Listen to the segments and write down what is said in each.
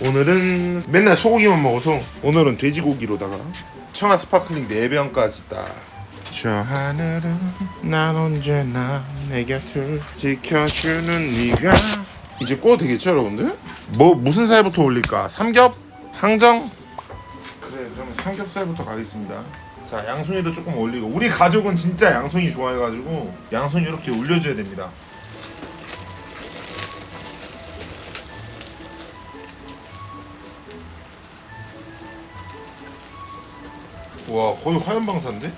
오늘은 맨날 소고기만 먹어서 오늘은 돼지고기로다가 청아 스파클링 4병까지 딱저 하늘은 난 언제나 내 곁을 지켜주는 네가 이제 구워도 되겠죠 여러분들? 뭐 무슨 살부터 올릴까? 삼겹? 항정? 그래 그러면 삼겹살부터 가겠습니다 자 양송이도 조금 올리고 우리 가족은 진짜 양송이 좋아해가지고 양송이 이렇게 올려줘야 됩니다 와 거의 화염방사인데?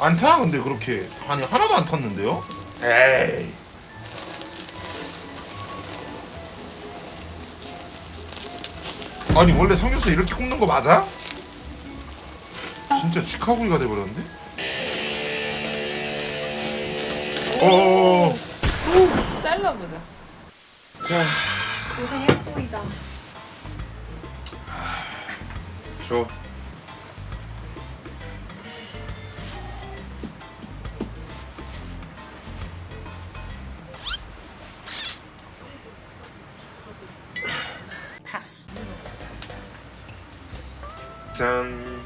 안 타? 근데 그렇게 아니 하나도 안 탔는데요? 에이 아니 원래 삼겹살 이렇게 굽는 거 맞아? 진짜 쥐카구이가 돼버렸는데? 어어어 잘라보자. 자 고생했소이다. 줘. 짠.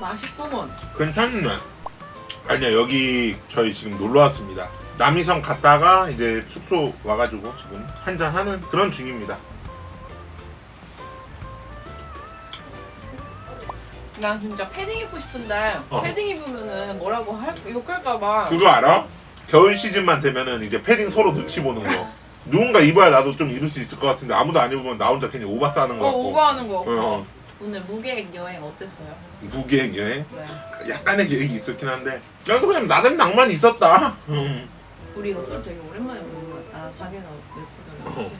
맛있구먼. 괜찮네. 아니야 여기 저희 지금 놀러 왔습니다. 남이성 갔다가 이제 숙소 와가지고 지금 한잔 하는 그런 중입니다. 난 진짜 패딩 입고 싶은데 어. 패딩 입으면은 뭐라고 할 욕할까봐. 그거 알아? 겨울 시즌만 되면은 이제 패딩 서로 눈치 보는 거. 누군가 입어야 나도 좀 입을 수 있을 것 같은데 아무도 안 입으면 나 혼자 괜히 오바 싸는 거 어 같고. 오버하는 거. 어. 오늘 무계획 여행 어땠어요? 무계획 여행? 네. 약간의 계획이 있었긴 한데 그래도 그냥 나름 낭만이 있었다. 음. 우리 이거 술 되게 오랜만에 먹는 거 같아. 아, 자기는 며칠 전에 먹지?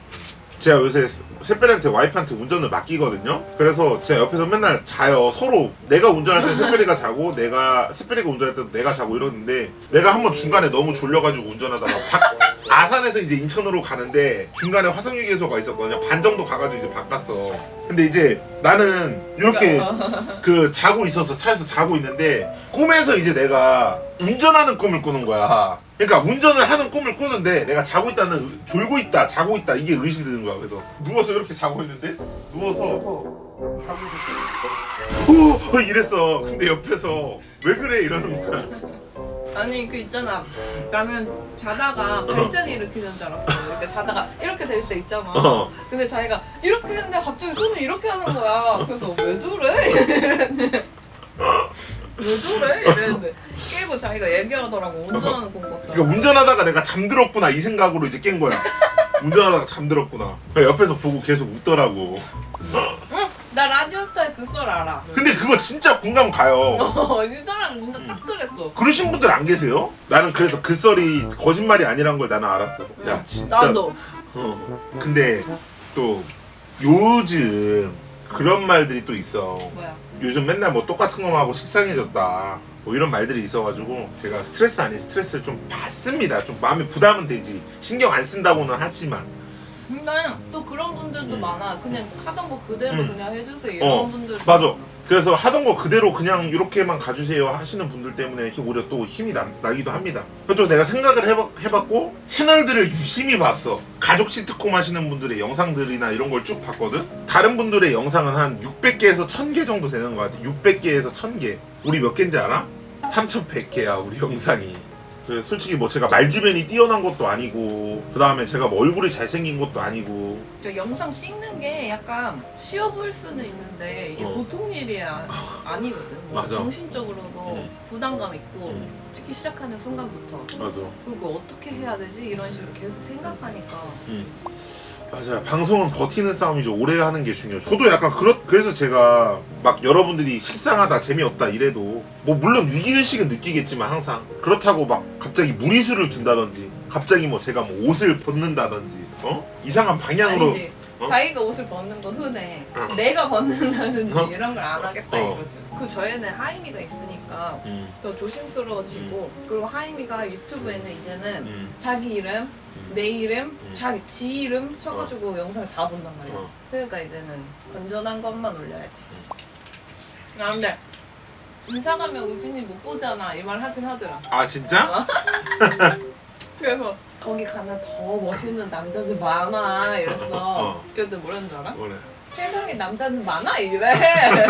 제가 요새 새별이한테 와이프한테 운전을 맡기거든요. 그래서 제가 옆에서 맨날 자요. 서로 내가 운전할 때 새별이가 자고 내가 새별이가 운전할 때 내가 자고 이러는데 내가 한번 중간에 너무 졸려가지고 운전하다가 바- 아산에서 이제 인천으로 가는데 중간에 화성유계소가 있었거든요. 반 정도 가가지고 이제 바꿨어. 근데 이제 나는 이렇게 그 자고 있어서 차에서 자고 있는데 꿈에서 이제 내가 운전하는 꿈을 꾸는 거야. 그러니까 운전을 하는 꿈을 꾸는데 내가 자고 있다는 의- 졸고 있다, 자고 있다 이게 의식이 드는 거야. 그래서 누워서 이렇게 자고 있는데 누워서 오 이랬어. 근데 옆에서 왜 그래 이러는 거야. 아니 그 있잖아. 나는 자다가 발작이 일으키는 줄 알았어. 그러니까 자다가 이렇게 될 때 있잖아. 어. 근데 자기가 이렇게 했는데 갑자기 손을 이렇게 하는 거야. 그래서 왜 저래? 이랬는데 왜 저래? 이랬는데 깨고 자기가 얘기하더라고. 운전하는 건 것도. 그러니까 운전하다가 내가 잠들었구나 이 생각으로 이제 깬 거야. 운전하다가 잠들었구나. 옆에서 보고 계속 웃더라고. 그 썰 알아. 근데 그거 진짜 공감 가요. 어, 이 사람 진짜 딱 그랬어. 그러신 분들 안 계세요? 나는 그래서 그 썰이 거짓말이 아니란 걸 나는 알았어. 야 진짜. 나도. 어. 근데 또 요즘 그런 말들이 또 있어. 뭐야? 요즘 맨날 뭐 똑같은 거만 하고 식상해졌다. 뭐 이런 말들이 있어가지고 제가 스트레스 아닌 스트레스를 좀 받습니다. 좀 마음에 부담은 되지. 신경 안 쓴다고는 하지만. 근데 또 그런 분들도 음. 많아. 그냥 하던 거 그대로 음. 그냥 해주세요. 이런 어 분들. 맞아. 그래서 하던 거 그대로 그냥 이렇게만 가주세요 하시는 분들 때문에 오히려 또 힘이 나, 나기도 합니다. 또 내가 생각을 해봤, 해봤고 채널들을 유심히 봤어. 가족 시트콤 하시는 분들의 영상들이나 이런 걸 쭉 봤거든. 다른 분들의 영상은 한 600개에서 1000개 정도 되는 것 같아. 600개에서 1000개. 우리 몇 개인지 알아? 3100개야 우리 영상이. 그래, 솔직히 뭐 제가 말주변이 뛰어난 것도 아니고 그 다음에 제가 뭐 얼굴이 잘생긴 것도 아니고 저 영상 찍는 게 약간 쉬워 보일 수는 있는데 이게 어. 보통 일이 아, 아니거든. 뭐 맞아. 정신적으로도 음. 부담감 있고 음. 찍기 시작하는 순간부터 맞아. 그리고 어떻게 해야 되지 이런 식으로 계속 생각하니까 음. 맞아요. 방송은 버티는 싸움이죠. 오래 하는 게 중요해요. 저도 약간 그렇 그래서 제가 막 여러분들이 식상하다, 재미없다 이래도 뭐 물론 위기의식은 느끼겠지만 항상 그렇다고 막 갑자기 무리수를 둔다든지 갑자기 뭐 제가 뭐 옷을 벗는다든지 어 이상한 방향으로 아니지. 어? 자기가 옷을 벗는 건 흔해. 어. 내가 벗는다든지 어? 이런 걸 안 하겠다 어. 이거지. 그 저희는 하이미가 있으니까 음, 더 조심스러워지고 그리고 하이미가 유튜브에는 이제는 음, 자기 이름, 내 이름, 음. 자기 지 이름 쳐가지고 영상을 다 본단 말이야. 어. 그러니까 이제는 건전한 것만 올려야지. 음. 야, 근데 이사 가면 우진이 못 보잖아 이 말 하긴 하더라 아 진짜? 그래서 거기 가면 더 멋있는 남자들 많아 이랬어 어. 그때 뭐랬는 줄 알아? 뭐래? 세상에 남자는 많아 이래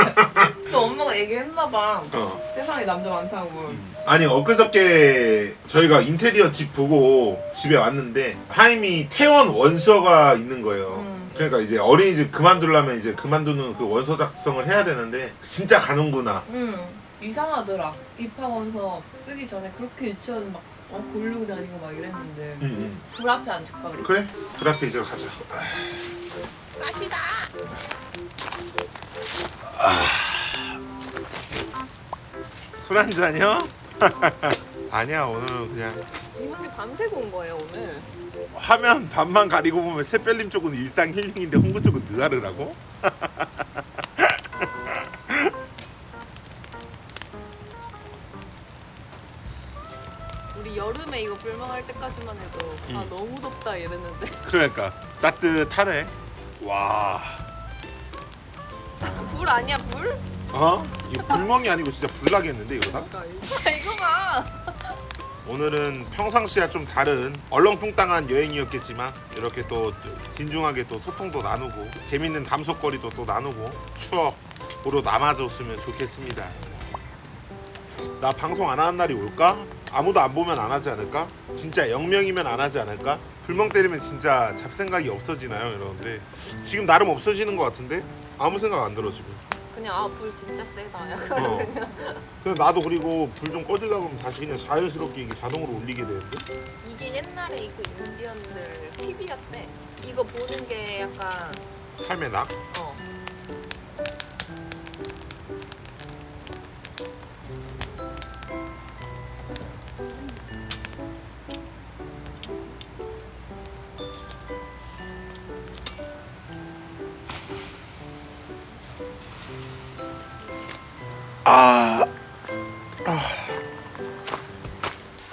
또 엄마가 얘기했나 봐 어. 세상에 남자 많다고 아니 엊그저께 저희가 인테리어 집 보고 집에 왔는데 하임이 태원 원서가 있는 거예요. 음. 그러니까 이제 어린이집 그만두려면 이제 그만두는 그 원서 작성을 해야 되는데 진짜 가는구나. 응 이상하더라 입학원서 쓰기 전에 그렇게 유치원 막 어, 고르고 다니고 막 이랬는데 응, 응. 불 앞에 앉을까 우리? 그래? 그 앞에 이제 가자. 까시다 술 한 잔이요? 아니야 오늘은 그냥 이분이 밤새고 온 거예요 오늘 화면 반만 가리고 보면 새별님 쪽은 일상 힐링인데 홍구 쪽은 느하르라고? 우리 여름에 이거 불멍할 때까지만 해도 아 음. 너무 덥다 이랬는데 그러니까 따뜻하네. 와. 불 아니야 불? 어? 이거 불멍이 아니고 진짜 불나겠는데 이거다? 아 이거 봐 오늘은 평상시와 좀 다른 얼렁뚱땅한 여행이었겠지만 이렇게 또 진중하게 또 소통도 나누고 재밌는 담소거리도 또 나누고 추억으로 남아줬으면 좋겠습니다. 나 방송 안 하는 날이 올까? 아무도 안 보면 안 하지 않을까? 진짜 0명이면 안 하지 않을까? 불멍 때리면 진짜 잡생각이 없어지나요 여러분들? 지금 나름 없어지는 것 같은데? 아무 생각 안 들어 지금 그냥 아 불 진짜 세다 약간 어. 그래서 나도 그리고 불 좀 꺼지려고 하면 다시 그냥 자연스럽게 이게 자동으로 울리게 되는데? 이게 옛날에 그 인디언들 TV였대 이거 보는 게 약간 삶의 낙? 어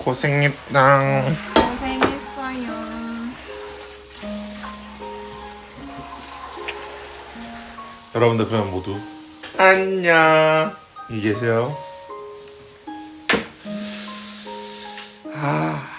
고생했다. 고생했어요 여러분들 그럼 모두 안녕. 이 계세요. 아.